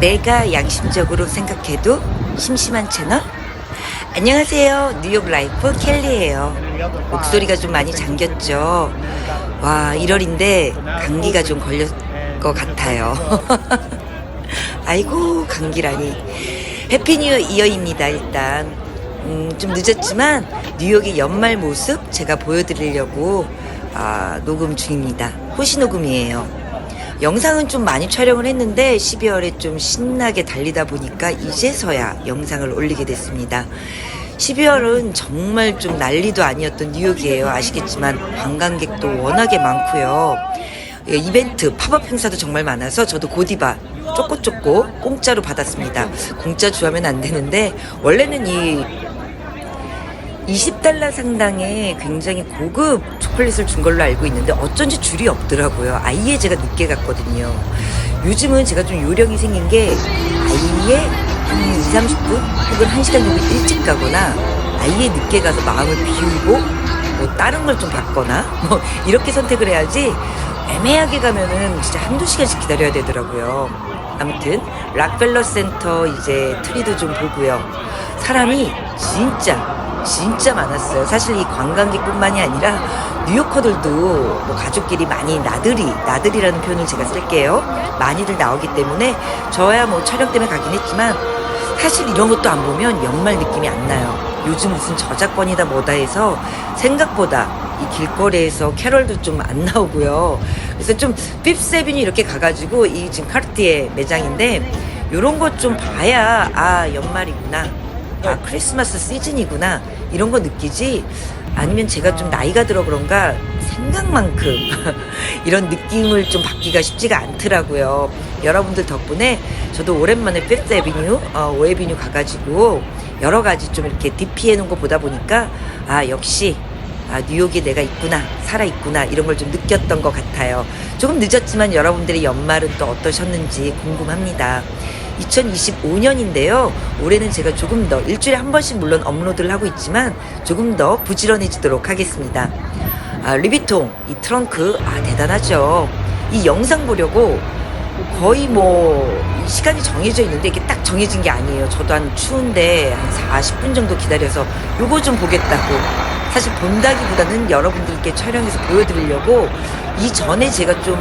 내가 양심적으로 생각해도 심심한 채널? 안녕하세요. 뉴욕 라이프 켈리예요. 목소리가 좀 많이 잠겼죠. 와, 1월인데 감기가 좀 걸릴 것 같아요. 아이고, 감기라니. 해피 뉴 이어입니다, 일단. 음, 좀 늦었지만 뉴욕의 연말 모습 제가 보여드리려고 아, 녹음 중입니다. 호시 녹음이에요. 영상은 좀 많이 촬영을 했는데 12월에 좀 신나게 달리다 보니까 이제서야 영상을 올리게 됐습니다. 12월은 정말 좀 난리도 아니었던 뉴욕이에요. 아시겠지만 관광객도 워낙에 많고요. 예, 이벤트, 팝업 행사도 정말 많아서 저도 고디바 쪼꼬쪼꼬 공짜로 받았습니다. 공짜 주하면 안 되는데 원래는 이 20달러 상당의 굉장히 고급 초콜릿을 준 걸로 알고 있는데 어쩐지 줄이 없더라고요. 아예 제가 늦게 갔거든요. 요즘은 제가 좀 요령이 생긴 게 아예 한 2, 30분 혹은 1시간 정도 일찍 가거나 아예 늦게 가서 마음을 비우고 뭐 다른 걸 좀 받거나 뭐 이렇게 선택을 해야지 애매하게 가면은 진짜 한두 시간씩 기다려야 되더라고요. 아무튼 락펠러 센터 이제 트리도 좀 보고요. 사람이 진짜 진짜 많았어요. 사실 이 관광객뿐만이 아니라 뉴요커들도 뭐 가족끼리 많이 나들이 나들이라는 표현을 제가 쓸게요. 많이들 나오기 때문에 저야 뭐 촬영 때문에 가긴 했지만 사실 이런 것도 안 보면 연말 느낌이 안 나요. 요즘 무슨 저작권이다 뭐다 해서 생각보다 이 길거리에서 캐럴도 좀 안 나오고요. 그래서 좀 핍세빈이 이렇게 가가지고 이 지금 카르티에 매장인데 요런 것 좀 봐야 아 연말이구나. 아 크리스마스 시즌이구나 이런 거 느끼지 아니면 제가 좀 나이가 들어 그런가 생각만큼 이런 느낌을 좀 받기가 쉽지가 않더라고요. 여러분들 덕분에 저도 오랜만에 피프스 에비뉴, 어, 오에비뉴 가가지고 여러 가지 좀 이렇게 DP 해놓은 거 보다 보니까 아 역시 아, 뉴욕에 내가 있구나, 살아 있구나, 이런 걸 좀 느꼈던 것 같아요. 조금 늦었지만 여러분들의 연말은 또 어떠셨는지 궁금합니다. 2025년인데요. 올해는 제가 조금 더 일주일에 한 번씩 물론 업로드를 하고 있지만 조금 더 부지런해지도록 하겠습니다. 아, 리비통, 이 트렁크, 아, 대단하죠. 이 영상 보려고 거의 뭐 시간이 정해져 있는데 이게 딱 정해진 게 아니에요. 저도 한 추운데 한 40분 정도 기다려서 요거 좀 보겠다고. 사실 본다기보다는 여러분들께 촬영해서 보여드리려고 이전에 제가 좀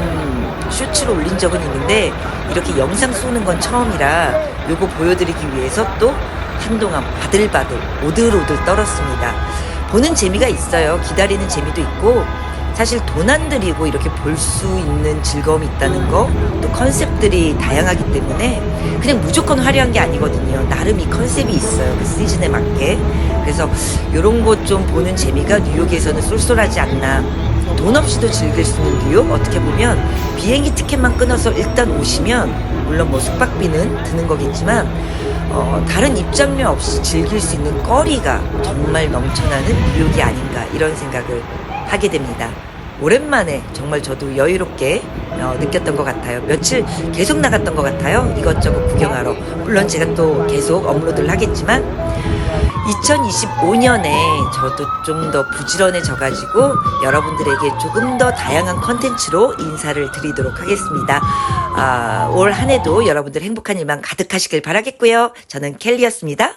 쇼츠를 올린 적은 있는데 이렇게 영상 쏘는 건 처음이라 요거 보여드리기 위해서 또 한동안 바들바들 오들오들 떨었습니다. 보는 재미가 있어요. 기다리는 재미도 있고 사실 돈안 들이고 이렇게 볼 수 있는 즐거움이 있다는 거, 또 컨셉들이 다양하기 때문에 그냥 무조건 화려한 게 아니거든요. 나름 이 컨셉이 있어요. 그 시즌에 맞게. 그래서 이런 것 좀 보는 재미가 뉴욕에서는 쏠쏠하지 않나. 돈 없이도 즐길 수 있는 뉴욕 어떻게 보면 비행기 티켓만 끊어서 일단 오시면 물론 뭐 숙박비는 드는 거겠지만 어, 다른 입장료 없이 즐길 수 있는 거리가 정말 넘쳐나는 뉴욕이 아닌가 이런 생각을 하게 됩니다. 오랜만에 정말 저도 여유롭게 어, 느꼈던 것 같아요. 며칠 계속 나갔던 것 같아요. 이것저것 구경하러. 물론 제가 또 계속 업로드를 하겠지만 2025년에 저도 좀 더 부지런해져가지고 여러분들에게 조금 더 다양한 컨텐츠로 인사를 드리도록 하겠습니다. 아, 올 한 해도 여러분들 행복한 일만 가득하시길 바라겠고요. 저는 켈리였습니다.